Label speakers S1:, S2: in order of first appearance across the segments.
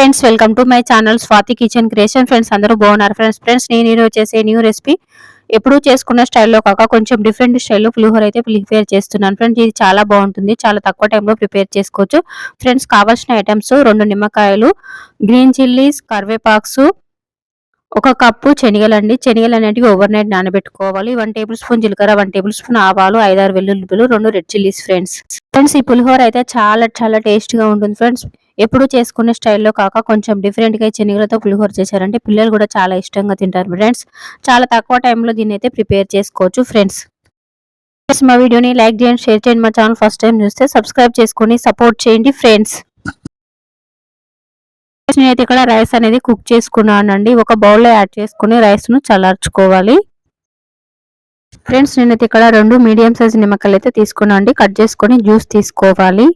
S1: Friends welcome to my channel Swathi kitchen creation. Friends అందరూ బాగున్నారు friends. Friends నేను చేసే న్యూ రెసిపీ ఎప్పుడు చేసుకున్న స్టైల్లో కాక కొంచెం డిఫరెంట్ స్టైల్లో పులిహోర అయితే ప్రిపేర్ చేస్తున్నాను. ఫ్రెండ్స్ ఇది చాలా బాగుంటుంది. చాలా తక్కువ టైంలో ప్రిపేర్ చేసుకోవచ్చు. ఫ్రెండ్స్ కావాల్సిన ఐటమ్స్ రెండు నిమ్మకాయలు గ్రీన్ చిల్లీస్ కరివేపాక్స్ ఒక కప్పు శనిగలండి. శనగలు అనేటివి ఓవర్ నైట్ నానబెట్టుకోవాలి. వన్ టేబుల్ స్పూన్ జీలకర్ర వన్ టేబుల్ స్పూన్ ఆవాలు ఐదారు వెల్లుల్లిపులు రెండు రెడ్ చిల్లీస్. ఫ్రెండ్స్ ఫ్రెండ్స్ ఈ పులిహోర అయితే చాలా చాలా టేస్ట్గా ఉంటుంది. ఫ్రెండ్స్ ఎప్పుడు చేసుకునే స్టైల్లో కాక కొంచెం డిఫరెంట్గా శనగలతో పులిహోర చేశారంటే పిల్లలు కూడా చాలా ఇష్టంగా తింటారు. ఫ్రెండ్స్ చాలా తక్కువ టైంలో దీన్ని అయితే ప్రిపేర్ చేసుకోవచ్చు ఫ్రెండ్స్ మా వీడియోని లైక్ చేయండి షేర్ చేయండి. మా ఛానల్ ఫస్ట్ టైం చూస్తే సబ్స్క్రైబ్ చేసుకొని సపోర్ట్ చేయండి ఫ్రెండ్స్ నేనైతే ఇక్కడ రైస్ అనేది కుక్ చేసుకున్నానండి. ఒక బౌల్లో యాడ్ చేసుకుని రైస్ను చల్లార్చుకోవాలి. ఫ్రెండ్స్ నేనైతే ఇక్కడ రెండు మీడియం సైజ్ నిమ్మకాయలు అయితే తీసుకున్నాను అండి కట్ చేసుకొని జ్యూస్ తీసుకోవాలి.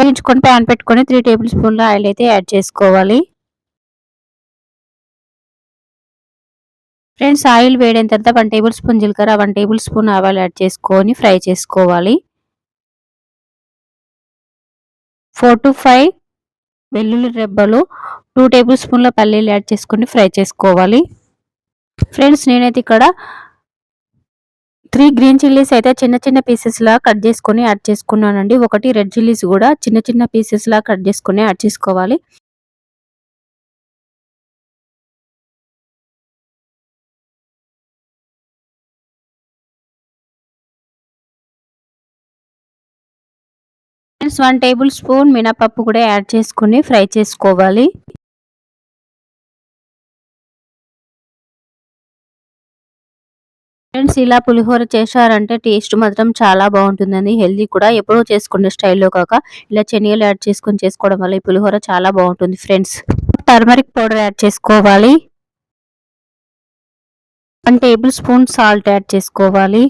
S1: వేయించుకొని ప్యాన్ పెట్టుకొని త్రీ టేబుల్ స్పూన్ల ఆయిల్ అయితే యాడ్ చేసుకోవాలి. ఫ్రెండ్స్ ఆయిల్ వేడైన తర్వాత వన్ టేబుల్ స్పూన్ జీలకర్ర వన్ టేబుల్ స్పూన్ ఆవాలు యాడ్ చేసుకొని ఫ్రై చేసుకోవాలి. ఫోర్ టు ఫైవ్ వెల్లుల్లి రెబ్బలు టూ టేబుల్ స్పూన్ల పల్లీలు యాడ్ చేసుకొని ఫ్రై చేసుకోవాలి. ఫ్రెండ్స్ నేనైతే ఇక్కడ త్రీ గ్రీన్ చిల్లీస్ అయితే చిన్న చిన్న పీసెస్ లా కట్ చేసుకొని యాడ్ చేసుకున్నానండి. ఒకటి రెడ్ చిల్లీస్ కూడా చిన్న చిన్న పీసెస్ లా కట్ చేసుకొని యాడ్ చేసుకోవాలి. వన్ టేబుల్ స్పూన్ మినపప్పు కూడా యాడ్ చేసుకుని ఫ్రై చేసుకోవాలి. ఫ్రెండ్స్ ఇలా పులిహోర చేశారంటే టేస్ట్ మాత్రం చాలా బాగుంటుందండి. హెల్దీ కూడా. ఎప్పుడో చేసుకునే స్టైల్లో కాక ఇలా శనగలు యాడ్ చేసుకొని చేసుకోవడం వల్ల ఈ పులిహోర చాలా బాగుంటుంది ఫ్రెండ్స్. టర్మరిక్ పౌడర్ యాడ్ చేసుకోవాలి. One tablespoon salt add చేసుకోవాలి.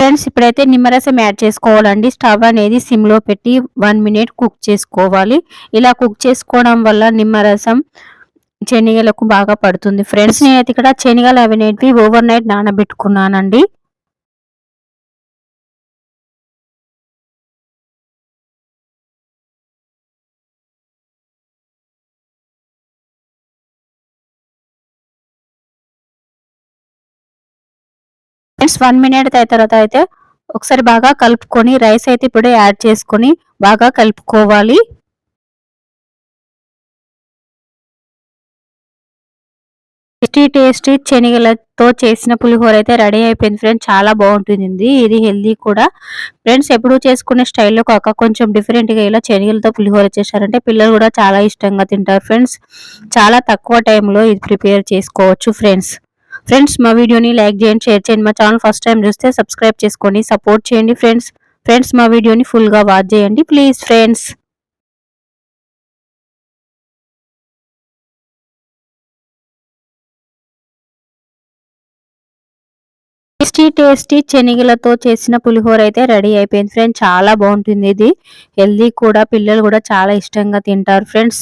S1: ఫ్రెండ్స్ ఇప్పుడైతే నిమ్మరసం యాడ్ చేసుకోవాలండి. స్టవ్ అనేది సిమ్లో పెట్టి వన్ మినిట్ కుక్ చేసుకోవాలి. ఇలా కుక్ చేసుకోవడం వల్ల నిమ్మరసం శనగలకు బాగా పడుతుంది. ఫ్రెండ్స్ నేనైతే ఇక్కడ శనగలు అవినేటివి ఓవర్ నైట్ నానబెట్టుకున్నానండి. ఫ్రెండ్స్ వన్ మినిట్ అయిన తర్వాత అయితే ఒకసారి బాగా కలుపుకొని రైస్ అయితే ఇప్పుడే యాడ్ చేసుకొని బాగా కలుపుకోవాలి. టేస్టీ టేస్టీ శనగలతో చేసిన పులిహోర అయితే రెడీ అయిపోయింది ఫ్రెండ్స్. చాలా బాగుంటుంది ఇది హెల్దీ కూడా. ఫ్రెండ్స్ ఎప్పుడు చేసుకునే స్టైల్లో కాక కొంచెం డిఫరెంట్గా ఇలా శనగలతో పులిహోర చేశారంటే పిల్లలు కూడా చాలా ఇష్టంగా తింటారు ఫ్రెండ్స్. చాలా తక్కువ టైంలో ఇది ప్రిపేర్ చేసుకోవచ్చు ఫ్రెండ్స్. ఫ్రెండ్స్ మా వీడియోని లైక్ చేయండి షేర్ చేయండి. మా ఛానల్ ఫస్ట్ టైం చూస్తే సబ్స్క్రైబ్ చేసుకొని సపోర్ట్ చేయండి ఫ్రెండ్స్. ఫ్రెండ్స్ మా వీడియోని ఫుల్గా వాచ్ చేయండి ప్లీజ్ ఫ్రెండ్స్. టేస్టీ టేస్టీ శనగలతో చేసిన పులిహోర అయితే రెడీ అయిపోయింది. ఫ్రెండ్స్ చాలా బాగుంటుంది ఇది. హెల్దీ కూడా పిల్లలు కూడా చాలా ఇష్టంగా తింటారు ఫ్రెండ్స్.